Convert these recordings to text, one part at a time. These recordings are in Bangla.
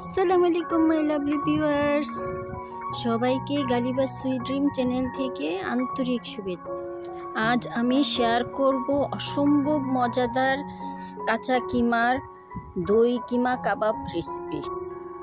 আসসালামু আলাইকুম মাই লাভলি ভিউয়ার্স সবাইকে গালিবাস সুইট ড্রিম চ্যানেল থেকে আন্তরিক শুভেচ্ছা। আজ আমি শেয়ার করব অসম্ভব মজাদার কাঁচা কিমার দই কিমা কাবাব রেসিপি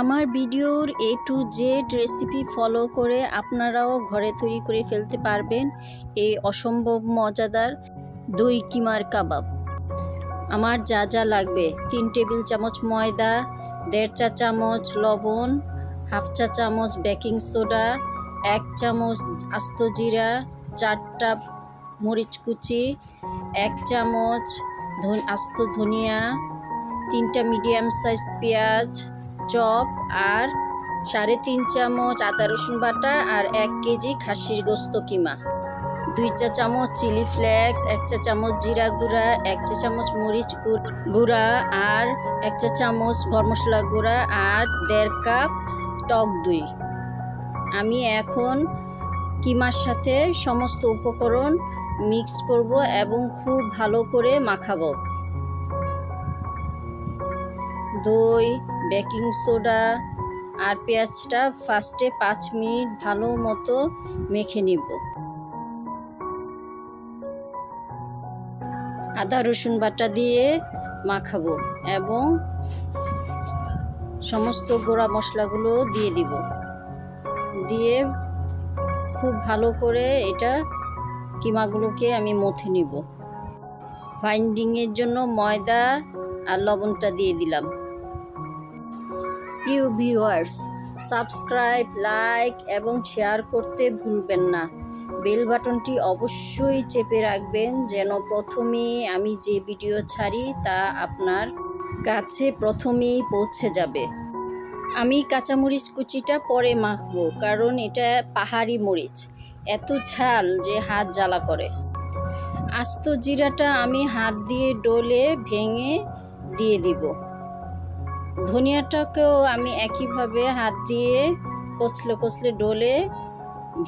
আমার ভিডিওর A to Z recipe follow করে আপনারাও ঘরে তৈরি করে ফেলতে পারবেন এই অসম্ভব মজাদার দই কিমার কাবাব। আমার যা যা লাগবে, তিন টেবিল চামচ ময়দা দেড় চা চামচ লবণ, হাফ চা চামচ বেকিং সোডা, এক চামচ আস্ত জিরা চারটা মরিচ কুচি, এক চামচ আস্ত ধনিয়া, তিনটা মিডিয়াম সাইজ পেঁয়াজ, চপ আর সাড়ে তিন চামচ আদা রসুন বাটা আর এক কেজি খাসির গোস্ত কিমা। দুই চা চামচ চিলি ফ্লেক্স, এক চা চামচ জিরা গুঁড়া, এক চা চামচ মরিচ গুঁড়া আর এক চা চামচ গরম মশলা গুঁড়া আর দেড় কাপ টক দই। আমি এখন কিমার সাথে সমস্ত উপকরণ মিক্সড করব এবং খুব ভালো করে মাখাবো। দই, বেকিং সোডা আর পেঁয়াজটা ফার্স্টে পাঁচ মিনিট ভালো মতো মেখে নিব। আদা, রসুন বাটা দিয়ে মাখাবো এবং সমস্ত গোড়া মশলাগুলো দিয়ে দিব। দিয়ে খুব ভালো করে এটা কিমাগুলোকে আমি মথে নিব। বাইন্ডিংয়ের জন্য ময়দা আর লবণটা দিয়ে দিলাম। প্রিয় ভিউয়ার্স সাবস্ক্রাইব লাইক এবং শেয়ার করতে ভুলবেন না। বেল বাটনটি অবশ্যই চেপে রাখবেন যেন প্রথমে আমি যে ভিডিও ছাড়ি তা আপনার কাছে প্রথমেই পৌঁছে যাবে। আমি কাঁচামরিচ কুচিটা পরে মাখবো, কারণ এটা পাহাড়ি মরিচ, এত ঝাল যে হাত জ্বালা করে। আস্ত জিরাটা আমি হাত দিয়ে ডলে ভেঙে দিয়ে দিব। ধনিয়াটাকেও আমি একইভাবে হাত দিয়ে কচলে কচলে ডলে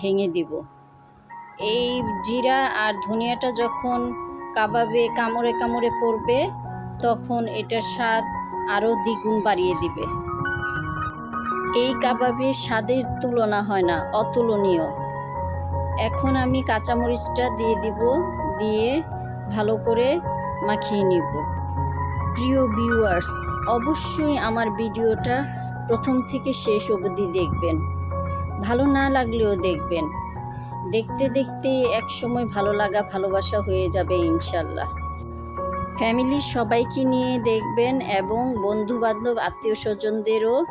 ভেঙে দিব। এই জিরা আর ধনিয়াটা যখন কাবাবে, কামড়ে কামড়ে পড়বে, তখন এটার স্বাদ আরও দ্বিগুণ বাড়িয়ে দিবে। এই কাবাবের স্বাদের তুলনা হয় না, অতুলনীয়। এখন আমি কাঁচামরিচটা দিয়ে দিব, দিয়ে ভালো করে মাখিয়ে নিব। প্রিয় ভিউয়ার্স, অবশ্যই আমার ভিডিওটা প্রথম থেকে শেষ অবধি দেখবেন। ভালো না লাগলেও দেখবেন। দেখতে দেখতে এক সময় ভালো লাগা, ভালোবাসা হয়ে যাবে ইনশাল্লাহ। ফ্যামিলির সবাইকে নিয়ে দেখবেন এবং বন্ধু বান্ধব আত্মীয় স্বজনদেরও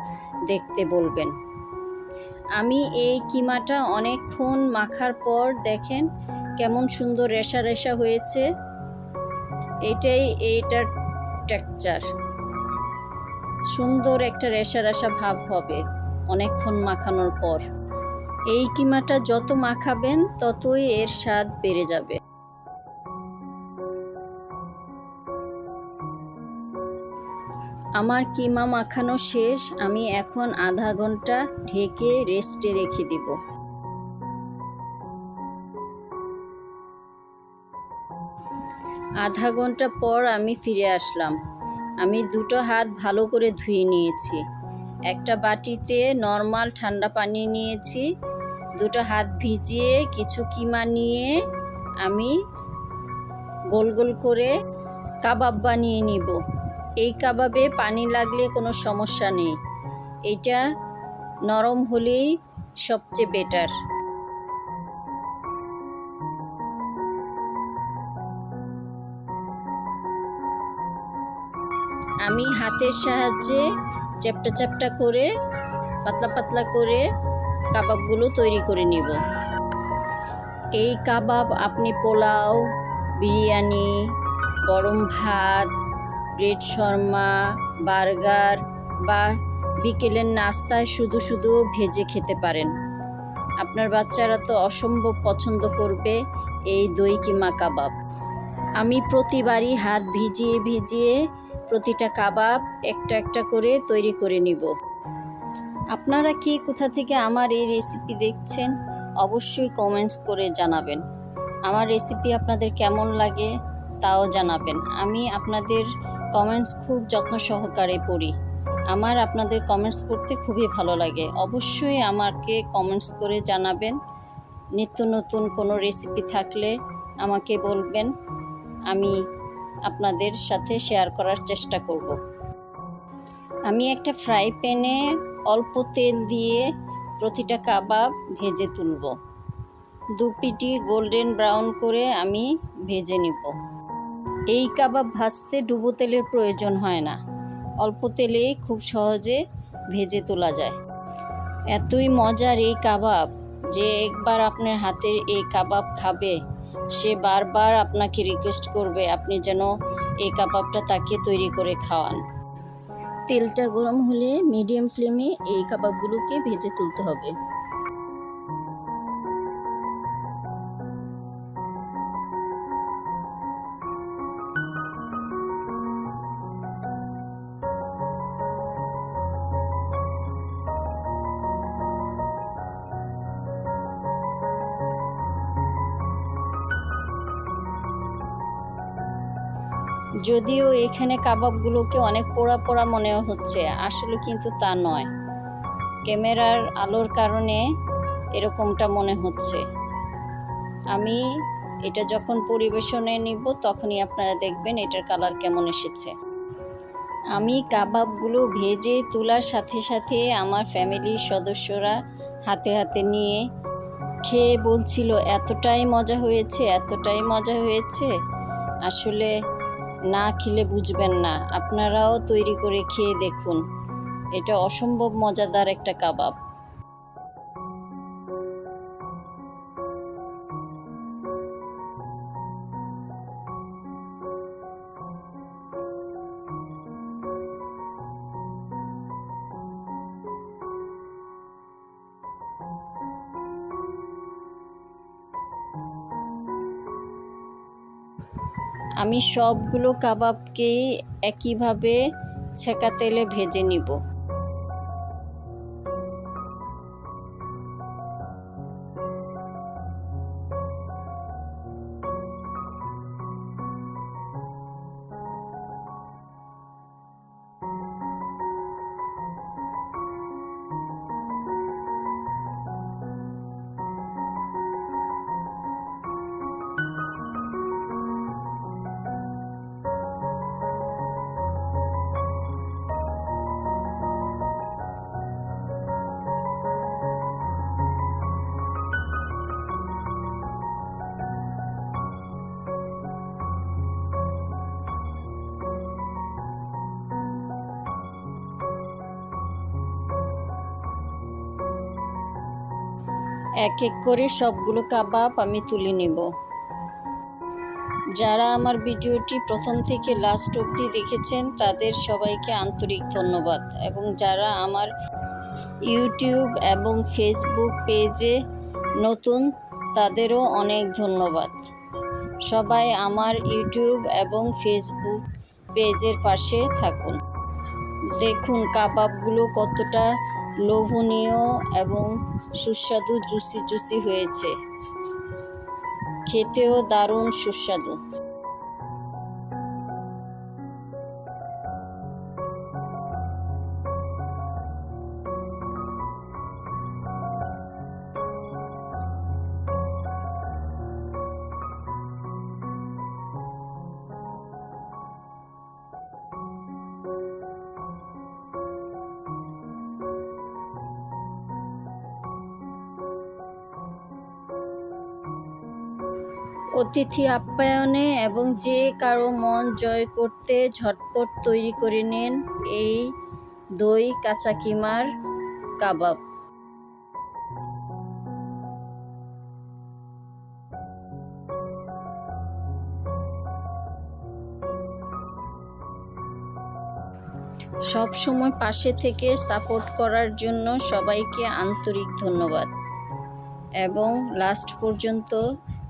দেখতে বলবেন। আমি এই কিমাটা অনেকক্ষণ মাখার পর দেখেন কেমন সুন্দর রেশা রেশা হয়েছে। এটাই এইটার টেক্সচার সুন্দর একটা রেশা রেশা ভাব হবে অনেকক্ষণ মাখানোর পর। এই কিমাটা যত মাখাবেন, ততই এর স্বাদ বেড়ে যাবে। আমার কিমা মাখানো শেষ, আমি এখন আধা ঘণ্টা ঢেকে রেস্টে রেখে দিব। আধা ঘণ্টা পর আমি ফিরে আসলাম। আমি দুটো হাত ভালো করে ধুয়ে নিয়েছি। একটা বাটিতে নর্মাল ঠান্ডা পানি নিয়েছি, দুটো হাত ভিজিয়ে কিছু কিমা নিয়ে আমি গোল গোল করে কাবাব বানিয়ে নিব। এই কাবাবে পানি লাগলে কোনো সমস্যা নেই। এটা নরম হলেই সবচেয়ে বেটার। আমি হাতের সাহায্যে চ্যাপটা চ্যাপটা করে, পাতলা পাতলা করে কাবাবগুলো তৈরি করে নিব। এই কাবাব আপনি পোলাও, বিরিয়ানি, গরম ভাত ব্রেড শর্মা, বার্গার বা বিকেলের নাস্তায় শুধু শুধু ভেজে খেতে পারেন। আপনার বাচ্চারা তো অসম্ভব পছন্দ করবে এই দই কিমা কাবাব। আমি প্রতিবারই হাত ভিজিয়ে ভিজিয়ে প্রতিটা কাবাব একটা একটা করে তৈরি করে নিব। আপনারা কি কোথা থেকে আমার এই রেসিপি দেখছেন, অবশ্যই কমেন্টস করে জানাবেন। আমার রেসিপি আপনাদের কেমন লাগে, তাও জানাবেন। আমি আপনাদের কমেন্টস খুব যত্ন সহকারে পড়ি। আমার আপনাদের কমেন্টস পড়তে খুবই ভালো লাগে। অবশ্যই আমাকে কমেন্টস করে জানাবেন। নিত্য নতুন কোনো রেসিপি থাকলে আমাকে বলবেন। আমি আপনাদের সাথে শেয়ার করার চেষ্টা করব। আমি একটা ফ্রাই প্যানে অল্প তেল দিয়ে প্রতিটা কাবাব ভেজে তুলব। দু পিটি গোল্ডেন ব্রাউন করে আমি ভেজে নিব। এই কাবাব ভাজতে ডুবো তেলের প্রয়োজন হয় না। অল্প তেলেই খুব সহজে ভেজে তোলা যায়। এতই মজার এই কাবাব যে একবার আপনার হাতের এই কাবাব খাবে সে বারবার আপনাকে রিকোয়েস্ট করবে, আপনি যেন এই কাবাবটা তাকে তৈরি করে খাওয়ান। তেলটা গরম হলে মিডিয়াম ফ্লেমে এই কাবাবগুলোকে ভেজে তুলতে হবে। যদিও এখানে কাবাবগুলোকে অনেক পোড়া পোড়া মনে হচ্ছে, আসলে কিন্তু তা নয়। ক্যামেরার আলোর কারণে এরকমটা মনে হচ্ছে। আমি এটা যখন পরিবেশনে নিব, তখনই আপনারা দেখবেন এটার কালার কেমন এসেছে। আমি কাবাবগুলো ভেজে তোলার সাথে সাথে আমার ফ্যামিলির সদস্যরা হাতে হাতে নিয়ে খেয়ে বলছিল, এতটাই মজা হয়েছে, এতটাই মজা হয়েছে। আসলে না খেলে বুঝবেন না। আপনারাও তৈরি করে খেয়ে দেখুন। এটা অসম্ভব মজাদার একটা কাবাব। আমি সবগুলো কাবাবকেই একইভাবে ছেঁকা তেলে ভেজে নিব। এক এক করে সবগুলো কাবাব আমি তুলে নিব। যারা আমার ভিডিওটি প্রথম থেকে লাস্ট অবধি দেখেছেন, তাদের সবাইকে আন্তরিক ধন্যবাদ এবং যারা আমার ইউটিউব এবং ফেসবুক পেজে নতুন, তাদেরও অনেক ধন্যবাদ। সবাই আমার ইউটিউব এবং ফেসবুক পেজের পাশে থাকুন। দেখুন কাবাবগুলো কতটা লোভনীয় এবং সুস্বাদু জুসি জুসি হয়েছে। খেতেও দারুণ সুস্বাদু। অতিথি আপ্যায়নে এবং যে কারও মন জয় করতে ঝটপট তৈরি করে নেন এই দই কাঁচা কিমার কাবাব। সব সময় পাশে থেকে সাপোর্ট করার জন্য সবাইকে আন্তরিক ধন্যবাদ। এবং লাস্ট পর্যন্ত